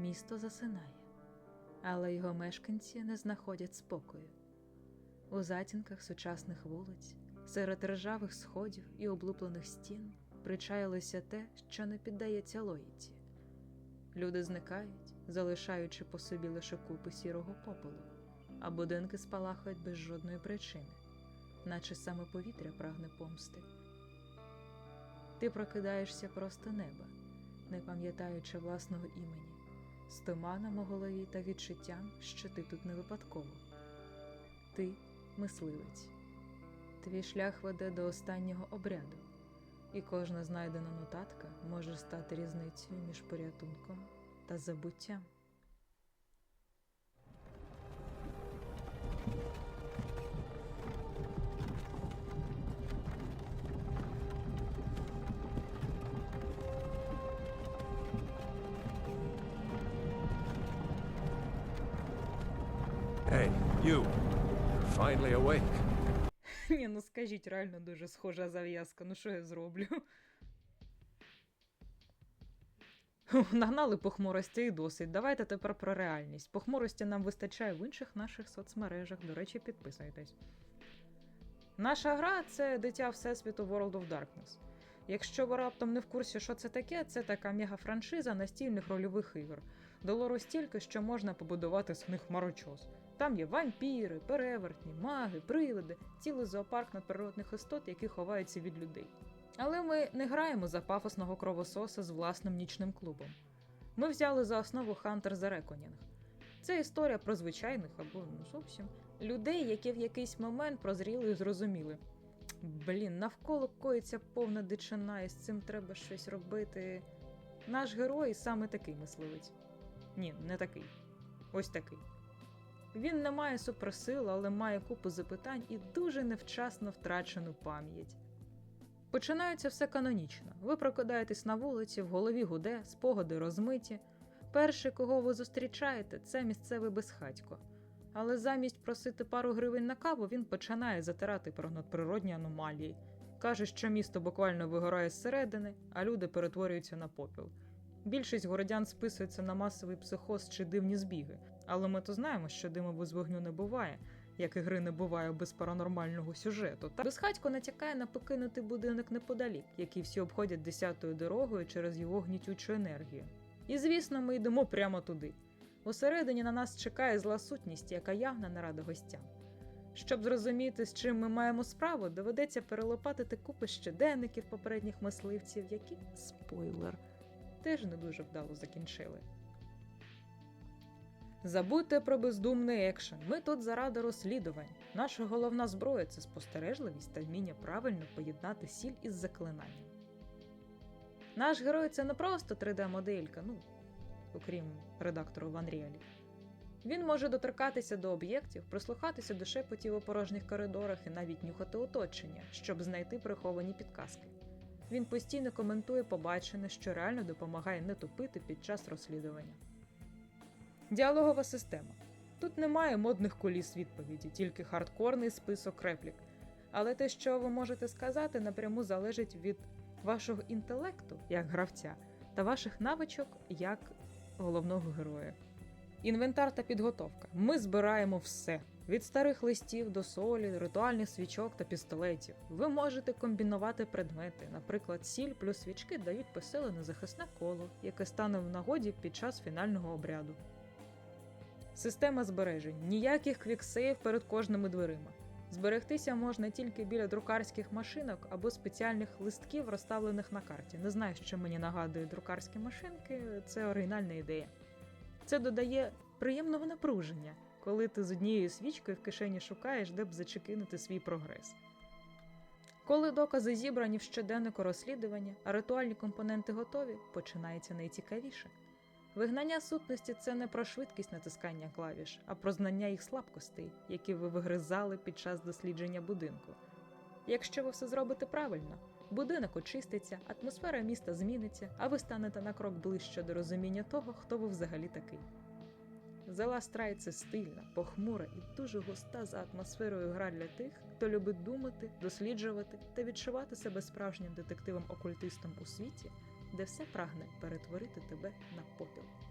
Місто засинає, але його мешканці не знаходять спокою. У затінках сучасних вулиць, серед ржавих сходів і облуплених стін причаїлося те, що не піддається логіці. Люди зникають, залишаючи по собі лише купи сірого попелу, а будинки спалахують без жодної причини, наче саме повітря прагне помсти. Ти прокидаєшся просто неба, не пам'ятаючи власного імені, з туманом у голові та відчуттям, що ти тут не випадково. Ти мисливець. Твій шлях веде до останнього обряду, і кожна знайдена нотатка може стати різницею між порятунком та забуттям. You. Ні, ну скажіть, реально дуже схожа зав'язка. Ну що я зроблю? Нагнали похмурості і досить. Давайте тепер про реальність. Похмурості нам вистачає в інших наших соцмережах. До речі, підписуйтесь. Наша гра це дитя Всесвіту World of Darkness. Якщо ви раптом не в курсі, що це таке, це така мега-франшиза настільних рольових ігор. До лору стільки, що можна побудувати з них марочос. Там є вампіри, перевертні, маги, привиди, цілий зоопарк надприродних істот, які ховаються від людей. Але ми не граємо за пафосного кровососа з власним нічним клубом. Ми взяли за основу Hunter the Reckoning. Це історія про звичайних або ну зовсім людей, які в якийсь момент прозріли і зрозуміли. Блін, навколо коїться повна дичина, і з цим треба щось робити. Наш герой саме такий мисливець. Ні, не такий. Ось такий. Він не має суперсил, але має купу запитань і дуже невчасно втрачену пам'ять. Починається все канонічно. Ви прокидаєтесь на вулиці, в голові гуде, спогади розмиті. Перший, кого ви зустрічаєте, це місцевий безхатько. Але замість просити пару гривень на каву, він починає затирати про надприродні аномалії. Каже, що місто буквально вигорає зсередини, а люди перетворюються на попіл. Більшість городян списується на масовий психоз чи дивні збіги, але ми то знаємо, що диму без вогню не буває, як і гри не буває без паранормального сюжету. Та безхатько натякає на покинутий будинок неподалік, який всі обходять десятою дорогою через його гнітючу енергію. І звісно, ми йдемо прямо туди. Усередині на нас чекає зла сутність, яка явна не рада гостям. Щоб зрозуміти, з чим ми маємо справу, доведеться перелопатити купи щоденників попередніх мисливців, які спойлер теж не дуже вдало закінчили. Забудьте про бездумний екшен. Ми тут заради розслідувань. Наша головна зброя це спостережливість та вміння правильно поєднати сіль із заклинанням. Наш герой це не просто 3D-моделька, ну, окрім редактору в Unreal. Він може доторкатися до об'єктів, прислухатися до шепотів у порожніх коридорах і навіть нюхати оточення, щоб знайти приховані підказки. Він постійно коментує побачене, що реально допомагає не тупити під час розслідування. Діалогова система. Тут немає модних коліс відповіді, тільки хардкорний список реплік. Але те, що ви можете сказати, напряму залежить від вашого інтелекту як гравця та ваших навичок як головного героя. Інвентар та підготовка. Ми збираємо все від старих листів до солі, ритуальних свічок та пістолетів. Ви можете комбінувати предмети. Наприклад, сіль плюс свічки дають посилене захисне коло, яке стане в нагоді під час фінального обряду. Система збережень. Ніяких квіксейв перед кожними дверима. Зберегтися можна тільки біля друкарських машинок або спеціальних листків, розставлених на карті. Не знаю, що мені нагадує друкарські машинки, це оригінальна ідея. Це додає приємного напруження, коли ти з однією свічкою в кишені шукаєш, де б зачекинути свій прогрес. Коли докази зібрані в щоденнику розслідування, а ритуальні компоненти готові, починається найцікавіше. Вигнання сутності це не про швидкість натискання клавіш, а про знання їх слабкостей, які ви вигризали під час дослідження будинку. Якщо ви все зробите правильно, будинок очиститься, атмосфера міста зміниться, а ви станете на крок ближче до розуміння того, хто ви взагалі такий. Last Ride – це стильна, похмура і дуже густа за атмосферою гра для тих, хто любить думати, досліджувати та відчувати себе справжнім детективом-окультистом у світі, де все прагне перетворити тебе на попіл.